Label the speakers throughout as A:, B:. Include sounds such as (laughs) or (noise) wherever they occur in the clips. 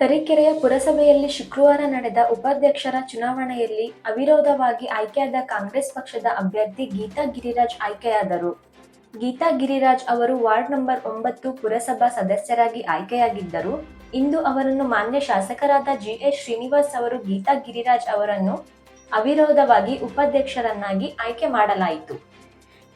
A: ತರೀಕೆರೆಯ ಪುರಸಭೆಯಲ್ಲಿ ಶುಕ್ರವಾರ ನಡೆದ ಉಪಾಧ್ಯಕ್ಷರ ಚುನಾವಣೆಯಲ್ಲಿ ಅವಿರೋಧವಾಗಿ ಆಯ್ಕೆಯಾದ ಕಾಂಗ್ರೆಸ್ ಪಕ್ಷದ ಅಭ್ಯರ್ಥಿ ಗೀತಾ ಗಿರಿರಾಜ್ ಆಯ್ಕೆಯಾದರು. ಗೀತಾ ಗಿರಿರಾಜ್ ಅವರು ವಾರ್ಡ್ ನಂಬರ್ ಒಂಬತ್ತು ಪುರಸಭಾ ಸದಸ್ಯರಾಗಿ ಆಯ್ಕೆಯಾಗಿದ್ದರು. ಇಂದು ಅವರನ್ನು ಮಾನ್ಯ ಶಾಸಕರಾದ ಜಿ ಎಸ್ ಶ್ರೀನಿವಾಸ್ ಅವರು ಗೀತಾ ಗಿರಿರಾಜ್ ಅವರನ್ನು ಅವಿರೋಧವಾಗಿ ಉಪಾಧ್ಯಕ್ಷರನ್ನಾಗಿ ಆಯ್ಕೆ ಮಾಡಲಾಯಿತು.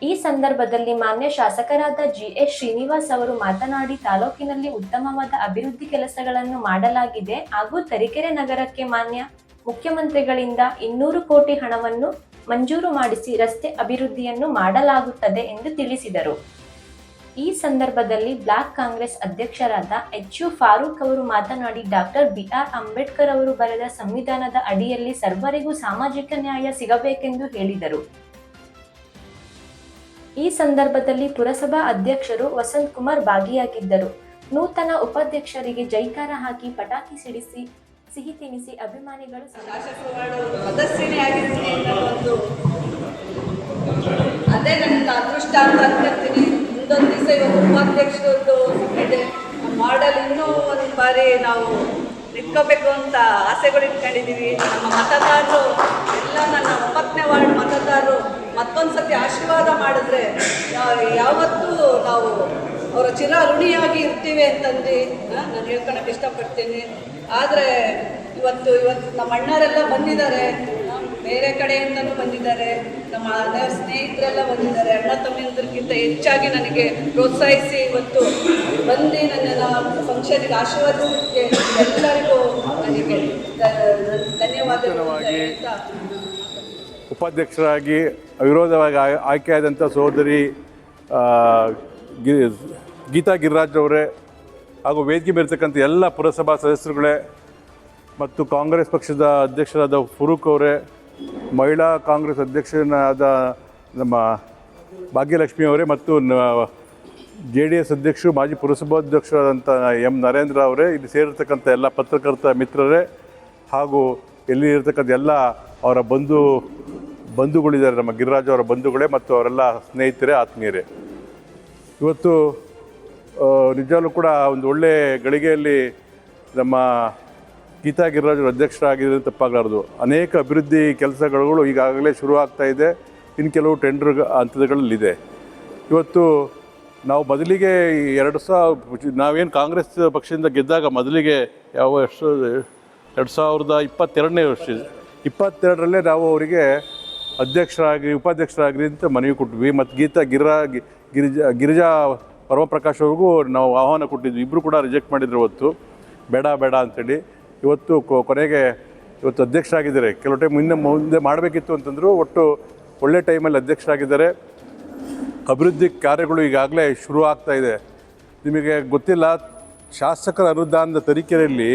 A: ಈ ಸಂದರ್ಭದಲ್ಲಿ ಮಾನ್ಯ ಶಾಸಕರಾದ ಜಿ ಎಸ್ ಶ್ರೀನಿವಾಸ್ ಅವರು ಮಾತನಾಡಿ, ತಾಲೂಕಿನಲ್ಲಿ ಉತ್ತಮವಾದ ಅಭಿವೃದ್ಧಿ ಕೆಲಸಗಳನ್ನು ಮಾಡಲಾಗಿದೆ ಹಾಗೂ ತರೀಕೆರೆ ನಗರಕ್ಕೆ ಮಾನ್ಯ ಮುಖ್ಯಮಂತ್ರಿಗಳಿಂದ ಇನ್ನೂರು ಕೋಟಿ ಹಣವನ್ನು ಮಂಜೂರು ಮಾಡಿಸಿ ರಸ್ತೆ ಅಭಿವೃದ್ಧಿಯನ್ನು ಮಾಡಲಾಗುತ್ತದೆ ಎಂದು ತಿಳಿಸಿದರು. ಈ ಸಂದರ್ಭದಲ್ಲಿ ಬ್ಲಾಕ್ ಕಾಂಗ್ರೆಸ್ ಅಧ್ಯಕ್ಷರಾದ ಎಚ್ ಯು ಫಾರೂಕ್ ಅವರು ಮಾತನಾಡಿ, ಡಾಕ್ಟರ್ ಬಿಆರ್ ಅಂಬೇಡ್ಕರ್ ಅವರು ಬರೆದ ಸಂವಿಧಾನದ ಅಡಿಯಲ್ಲಿ ಸರ್ವರಿಗೂ ಸಾಮಾಜಿಕ ನ್ಯಾಯ ಸಿಗಬೇಕೆಂದು ಹೇಳಿದರು. ಈ ಸಂದರ್ಭದಲ್ಲಿ ಪುರಸಭಾ ಅಧ್ಯಕ್ಷರು ವಸಂತ್ ಕುಮಾರ್ ಭಾಗಿಯಾಗಿದ್ದರು. ನೂತನ ಉಪಾಧ್ಯಕ್ಷರಿಗೆ ಜೈಕಾರ ಹಾಕಿ ಪಟಾಕಿ ಸಿಡಿಸಿ, ಸಿಹಿ ತಿನಿಸಿ ಅಭಿಮಾನಿಗಳು
B: ಸದಸ್ಯನೇ ಒಂದು ಅದೇ ನನ್ನ ಅಂತ ಅನ್ಕೊಳ್ತೀನಿ ಮುಂದೊಂದು ದಿವಸ ಇವಾಗ ಉಪಾಧ್ಯಕ್ಷರದ್ದು ಇದೆ. ಮಾಡಲ್ ಇನ್ನೂ ಒಂದು ಬಾರಿ ನಾವು ನಿಂತ್ಕೋಬೇಕು ಅಂತ ಆಸೆಗಳು ಇಟ್ಕೊಂಡಿದ್ದೀವಿ ನಮ್ಮ ಮತದಾರರು ಎಲ್ಲ ನನ್ನ ಒಂಬತ್ತನೇ ವಾರ್ಡ್ ಮತದಾರರು ಮತ್ತೊಂದು ಸತಿ ಆಶೀರ್ವಾದ ಮಾಡಿದ್ರೆ ಯಾವತ್ತೂ ನಾವು ಅವರ ಚಿರ ಋಣಿಯಾಗಿ ಇರ್ತೀವಿ ಅಂತಂದು ನಾನು ಹೇಳ್ಕೊಳಕ್ಕೆ ಇಷ್ಟಪಡ್ತೀನಿ. ಆದರೆ ಇವತ್ತು ಇವತ್ತು ನಮ್ಮ ಅಣ್ಣರೆಲ್ಲ ಬಂದಿದ್ದಾರೆ. ಬೇರೆ ಕಡೆಯಿಂದನೂ ಬಂದಿದ್ದಾರೆ. ನಮ್ಮ ಅದೇ ಸ್ನೇಹಿತರೆಲ್ಲ ಬಂದಿದ್ದಾರೆ. ಅಣ್ಣ ತಮ್ಮಿಂದ್ರಕ್ಕಿಂತ ಹೆಚ್ಚಾಗಿ ನನಗೆ ಪ್ರೋತ್ಸಾಹಿಸಿ ಇವತ್ತು ಬಂದು ನನ್ನ ಫಂಕ್ಷನಿಗೆ ಆಶೀರ್ವಾದಕ್ಕೆ ಎಲ್ಲರಿಗೂ ನನಗೆ ಧನ್ಯವಾದಗಳು
C: ಉಪಾಧ್ಯಕ್ಷರಾಗಿ ಅವಿರೋಧವಾಗಿ ಆಯ್- ಆಯ್ಕೆಯಾದಂಥ ಸಹೋದರಿ ಗೀತಾ ಗಿರಿರಾಜ್ ಅವರೇ ಹಾಗೂ ವೇದಿಕೆ ಮೇಲಿರ್ತಕ್ಕಂಥ ಎಲ್ಲ ಪುರಸಭಾ ಸದಸ್ಯರುಗಳೇ ಮತ್ತು ಕಾಂಗ್ರೆಸ್ ಪಕ್ಷದ ಅಧ್ಯಕ್ಷರಾದ ಫರೂಕ್ ಅವರೇ, ಮಹಿಳಾ ಕಾಂಗ್ರೆಸ್ ಅಧ್ಯಕ್ಷನಾದ ನಮ್ಮ ಭಾಗ್ಯಲಕ್ಷ್ಮಿ ಅವರೇ ಮತ್ತು ಜೆ ಡಿ ಎಸ್ ಅಧ್ಯಕ್ಷರು, ಮಾಜಿ ಪುರಸಭಾಧ್ಯಕ್ಷರಾದಂಥ ಎಂ ನರೇಂದ್ರ ಅವರೇ, ಇಲ್ಲಿ ಸೇರಿರ್ತಕ್ಕಂಥ ಎಲ್ಲ ಪತ್ರಕರ್ತ ಮಿತ್ರರೇ ಹಾಗೂ ಇಲ್ಲಿ ಇರತಕ್ಕಂಥ ಎಲ್ಲ ಅವರ ಬಂಧು ಬಂಧುಗಳಿದ್ದಾರೆ, ನಮ್ಮ ಗಿರಿರಾಜ್ ಅವರ ಬಂಧುಗಳೇ ಮತ್ತು ಅವರೆಲ್ಲ ಸ್ನೇಹಿತರೇ, ಆತ್ಮೀಯರೇ. ಇವತ್ತು ನಿಜವಾಗ್ಲೂ ಕೂಡ ಒಂದು ಒಳ್ಳೆ ಗಳಿಗೆಯಲ್ಲಿ ನಮ್ಮ ಗೀತಾ ಗಿರಿರಾಜ್ ಅವರು ತಪ್ಪಾಗಲಾರ್ದು. ಅನೇಕ ಅಭಿವೃದ್ಧಿ ಕೆಲಸಗಳು ಈಗಾಗಲೇ ಶುರು ಆಗ್ತಾ ಇದೆ. ಇನ್ನು ಕೆಲವು ಟೆಂಡರ್ ಹಂತದಗಳಲ್ಲಿದೆ. ಇವತ್ತು ನಾವು ಬದಲಿಗೆ ಎರಡು ಸಾವಿರ ನಾವೇನು ಕಾಂಗ್ರೆಸ್ ಪಕ್ಷದಿಂದ ಗೆದ್ದಾಗ ಮೊದಲಿಗೆ ಯಾವ ಎಷ್ಟು ಎರಡು ಸಾವಿರದ ಇಪ್ಪತ್ತೆರಡನೇ ವರ್ಷ, ಇಪ್ಪತ್ತೆರಡರಲ್ಲೇ ನಾವು ಅವರಿಗೆ ಅಧ್ಯಕ್ಷರಾಗಿ ಉಪಾಧ್ಯಕ್ಷರಾಗಲಿ ಅಂತ ಮನವಿ ಕೊಟ್ವಿ ಮತ್ತು ಗೀತಾ ಗಿರಿರಾ ಗಿರಿಜಾ ಗಿರಿಜಾ ಪರಮಪ್ರಕಾಶ್ ಅವ್ರಿಗೂ ನಾವು ಆಹ್ವಾನ ಕೊಟ್ಟಿದ್ವಿ. ಇಬ್ಬರು ಕೂಡ ರಿಜೆಕ್ಟ್ ಮಾಡಿದ್ರು ಇವತ್ತು. ಬೇಡ ಬೇಡ ಅಂಥೇಳಿ ಇವತ್ತು ಕೊನೆಗೆ ಇವತ್ತು ಅಧ್ಯಕ್ಷರಾಗಿದ್ದಾರೆ. ಕೆಲವು ಟೈಮ್ ಮುಂದೆ ಮುಂದೆ ಮಾಡಬೇಕಿತ್ತು ಅಂತಂದ್ರು, ಒಟ್ಟು ಒಳ್ಳೆ ಟೈಮಲ್ಲಿ ಅಧ್ಯಕ್ಷರಾಗಿದ್ದಾರೆ. ಅಭಿವೃದ್ಧಿ ಕಾರ್ಯಗಳು ಈಗಾಗಲೇ ಶುರು ಆಗ್ತಾ ಇದೆ. ನಿಮಗೆ ಗೊತ್ತಿಲ್ಲ, ಶಾಸಕರ ಅನುದಾನದ ತರೀಕೆರೆಯಲ್ಲಿ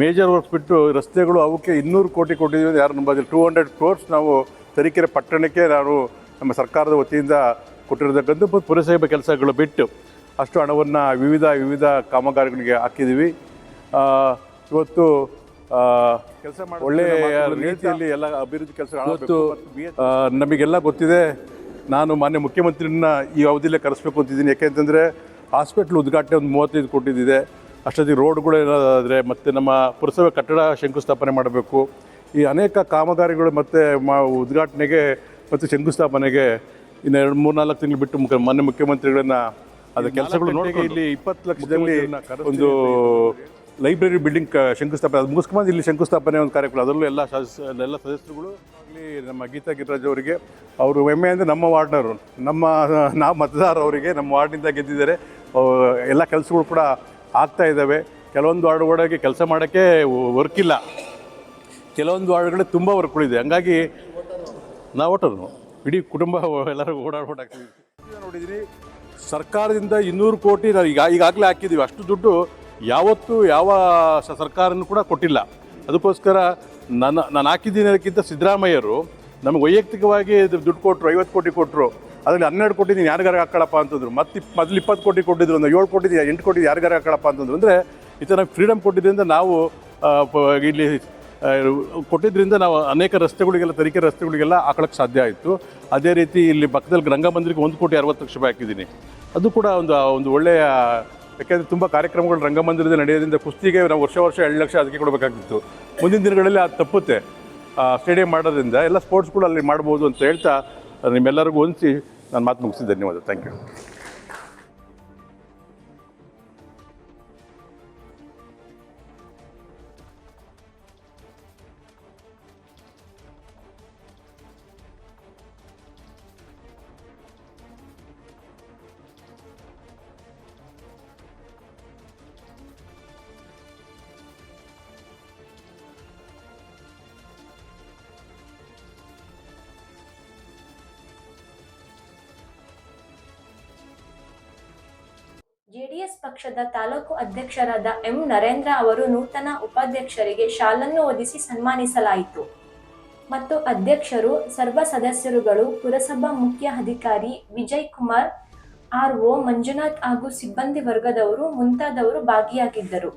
C: ಮೇಜರ್ ವರ್ಕ್ಸ್ ಬಿಟ್ಟು ರಸ್ತೆಗಳು ಅವಕ್ಕೆ ಇನ್ನೂರು ಕೋಟಿ ಕೊಟ್ಟಿದ್ದೀವಿ ಯಾರು ನಂಬೋದಿಲ್ಲ. ಟೂ ಹಂಡ್ರೆಡ್ ಕ್ರೋರ್ಸ್ ನಾವು ತರೀಕೆರೆ ಪಟ್ಟಣಕ್ಕೆ ನಾವು ನಮ್ಮ ಸರ್ಕಾರದ ವತಿಯಿಂದ ಕೊಟ್ಟಿರತಕ್ಕಂಥ ಪುರಸಭೆ ಕೆಲಸಗಳು ಬಿಟ್ಟು ಅಷ್ಟು ಹಣವನ್ನು ವಿವಿಧ ವಿವಿಧ ಕಾಮಗಾರಿಗಳಿಗೆ ಹಾಕಿದ್ದೀವಿ. ಇವತ್ತು ಕೆಲಸ ಮಾಡಿ ಒಳ್ಳೆಯ ರೀತಿಯಲ್ಲಿ ಎಲ್ಲ ಅಭಿವೃದ್ಧಿ ಕೆಲಸ ಇವತ್ತು ನಮಗೆಲ್ಲ ಗೊತ್ತಿದೆ ನಾನು ಮಾನ್ಯ ಮುಖ್ಯಮಂತ್ರಿನ ಈ ಅವಧಿಯಲ್ಲೇ ಕರೆಸ್ಬೇಕು ಅಂತಿದ್ದೀನಿ. ಯಾಕೆಂತಂದರೆ ಹಾಸ್ಪಿಟ್ಲ್ ಉದ್ಘಾಟನೆ ಒಂದು ಮೂವತ್ತೈದು ಕೊಟ್ಟಿದ್ದಿದೆ ಅಷ್ಟೊತ್ತಿಗೆ ರೋಡ್ಗಳು ಏನಾದರೆ ಮತ್ತು ನಮ್ಮ ಪುರಸಭೆ ಕಟ್ಟಡ ಶಂಕುಸ್ಥಾಪನೆ ಮಾಡಬೇಕು. ಈ ಅನೇಕ ಕಾಮಗಾರಿಗಳು ಮತ್ತು ಮಾ ಉದ್ಘಾಟನೆಗೆ ಮತ್ತು ಶಂಕುಸ್ಥಾಪನೆಗೆ ಇನ್ನು ಎರಡು ಮೂರು ನಾಲ್ಕು ತಿಂಗಳು ಬಿಟ್ಟು ಮುಖ ಮಾನ್ಯ ಮುಖ್ಯಮಂತ್ರಿಗಳನ್ನ ಅದ ಕೆಲಸಗಳು ನೋಡಿ ಇಲ್ಲಿ ಇಪ್ಪತ್ತು ಲಕ್ಷದಲ್ಲಿ ಒಂದು ಲೈಬ್ರರಿ ಬಿಲ್ಡಿಂಗ್ ಕ- ಶಂಕುಸ್ಥಾಪನೆ ಅದು ಮುಗಿಸ್ಕೊಂಡು ಇಲ್ಲಿ ಶಂಕುಸ್ಥಾಪನೆ ಒಂದು ಕಾರ್ಯಕ್ರಮ ಅದರಲ್ಲೂ ಎಲ್ಲ ಎಲ್ಲ ಸದಸ್ಯರುಗಳು ಆಗಲಿ ನಮ್ಮ ಗೀತಾ ಗಿರಿರಾಜ್ ಅವರಿಗೆ ಅವರು ಹೆಮ್ಮೆ ಅಂದರೆ ನಮ್ಮ ವಾರ್ಡ್ನವರು ನಮ್ಮ (laughs) ನಾವು ಮತದಾರ ಅವರಿಗೆ ನಮ್ಮ ವಾರ್ಡ್ನಿಂದ ಗೆದ್ದಿದ್ದಾರೆ. ಎಲ್ಲ ಕೆಲಸಗಳು ಕೂಡ ಆಗ್ತಾ ಇದ್ದಾವೆ. ಕೆಲವೊಂದು ವಾರ್ಡ್ಗಳಿಗೆ ಕೆಲಸ ಮಾಡೋಕ್ಕೆ ವರ್ಕ್ ಇಲ್ಲ. ಕೆಲವೊಂದು ವಾರ್ಡ್ಗಳು ತುಂಬ ವರ್ಕ್ಗಳಿದೆ ಹಂಗಾಗಿ ನಾವು ಒಟ್ಟರು ಇಡೀ ಕುಟುಂಬ ಎಲ್ಲರೂ ಓಡಾಡ್ ಓಡಾಡ್ತೀವಿ ನೋಡಿದ್ದೀನಿ ಸರ್ಕಾರದಿಂದ ಇನ್ನೂರು ಕೋಟಿ ನಾವು ಈಗ, ಈಗಾಗಲೇ ಹಾಕಿದ್ದೀವಿ ಅಷ್ಟು ದುಡ್ಡು ಯಾವತ್ತೂ ಯಾವ ಸರ್ಕಾರನೂ ಕೂಡ ಕೊಟ್ಟಿಲ್ಲ. ಅದಕ್ಕೋಸ್ಕರ ನನ್ನ, ನಾನು ಹಾಕಿದ್ದೀನಿ ಅದಕ್ಕಿಂತ ಸಿದ್ದರಾಮಯ್ಯರು ನಮಗೆ ವೈಯಕ್ತಿಕವಾಗಿ ದುಡ್ಡು ಕೊಟ್ಟರು ಐವತ್ತು ಕೋಟಿ ಕೊಟ್ಟರು ಅದರಲ್ಲಿ ಹನ್ನೆರಡು ಕೋಟಿ ನೀನು ಯಾರಿಗಾರ ಹಾಕೊಳ್ಳಪ್ಪ ಅಂತಂದ್ರು. ಮತ್ತೆ ಮೊದಲು ಇಪ್ಪತ್ತು ಕೋಟಿ ಕೊಟ್ಟಿದ್ರು, ಒಂದು ಏಳು ಕೋಟಿ, ಎಂಟು ಕೋಟಿ ಯಾರಿಗಾರ ಹಾಕೊಳ್ಳಪ್ಪ ಅಂತಂದ್ರು. ಅಂದರೆ ಈ ಥರ ಫ್ರೀಡಮ್ ಕೊಟ್ಟಿದ್ದರಿಂದ ನಾವು ಇಲ್ಲಿ ಕೊಟ್ಟಿದ್ದರಿಂದ ನಾವು ಅನೇಕ ರಸ್ತೆಗಳಿಗೆಲ್ಲ, ತರಿಕೆ ರಸ್ತೆಗಳಿಗೆಲ್ಲ ಹಾಕೊಳ್ಳೋಕೆ ಸಾಧ್ಯ ಆಯಿತು. ಅದೇ ರೀತಿ ಇಲ್ಲಿ ಪಕ್ಕದಲ್ಲಿ ರಂಗಮಂದಿರಕ್ಕೆ ಒಂದು ಕೋಟಿ ಅರವತ್ತು ಲಕ್ಷ ರೂಪಾಯಿ ಹಾಕಿದ್ದೀನಿ. ಅದು ಕೂಡ ಒಂದು ಒಂದು ಒಳ್ಳೆಯ, ಯಾಕೆಂದರೆ ತುಂಬ ಕಾರ್ಯಕ್ರಮಗಳು ರಂಗಮಂದಿರದಲ್ಲಿ ನಡೆಯೋದ್ರಿಂದ ಕುಸ್ತಿಗೆ ನಾವು ವರ್ಷ ವರ್ಷ ಎರಡು ಲಕ್ಷ ಅದಕ್ಕೆ ಕೊಡಬೇಕಾಗಿತ್ತು ಮುಂದಿನ ದಿನಗಳಲ್ಲಿ ಅದು ತಪ್ಪುತ್ತೆ. ಸ್ಟೇಡಿಯಂ ಮಾಡೋದ್ರಿಂದ ಎಲ್ಲ ಸ್ಪೋರ್ಟ್ಸ್ಗಳು ಅಲ್ಲಿ ಮಾಡ್ಬೋದು ಅಂತ ಹೇಳ್ತಾ ನಿಮ್ಮೆಲ್ಲರಿಗೂ ಹೊಂದಿಸಿ ನಾನು ಮಾತು ಮುಗಿಸಿ ಧನ್ಯವಾದ. ಥ್ಯಾಂಕ್ ಯು
A: ಜೆಡಿಎಸ್ ಪಕ್ಷದ ತಾಲೂಕು ಅಧ್ಯಕ್ಷರಾದ ಎಂ ನರೇಂದ್ರ ಅವರು ನೂತನ ಉಪಾಧ್ಯಕ್ಷರಿಗೆ ಶಾಲನ್ನು ಒದಿಸಿ ಸನ್ಮಾನಿಸಲಾಯಿತು. ಮತ್ತು ಅಧ್ಯಕ್ಷರು, ಸರ್ವ ಸದಸ್ಯರುಗಳು, ಪುರಸಭಾ ಮುಖ್ಯ ಅಧಿಕಾರಿ ವಿಜಯ್ ಕುಮಾರ್, ಆರ್ ಒ ಮಂಜುನಾಥ್ ಹಾಗೂ ಸಿಬ್ಬಂದಿ ವರ್ಗದವರು ಮುಂತಾದವರು ಭಾಗಿಯಾಗಿದ್ದರು.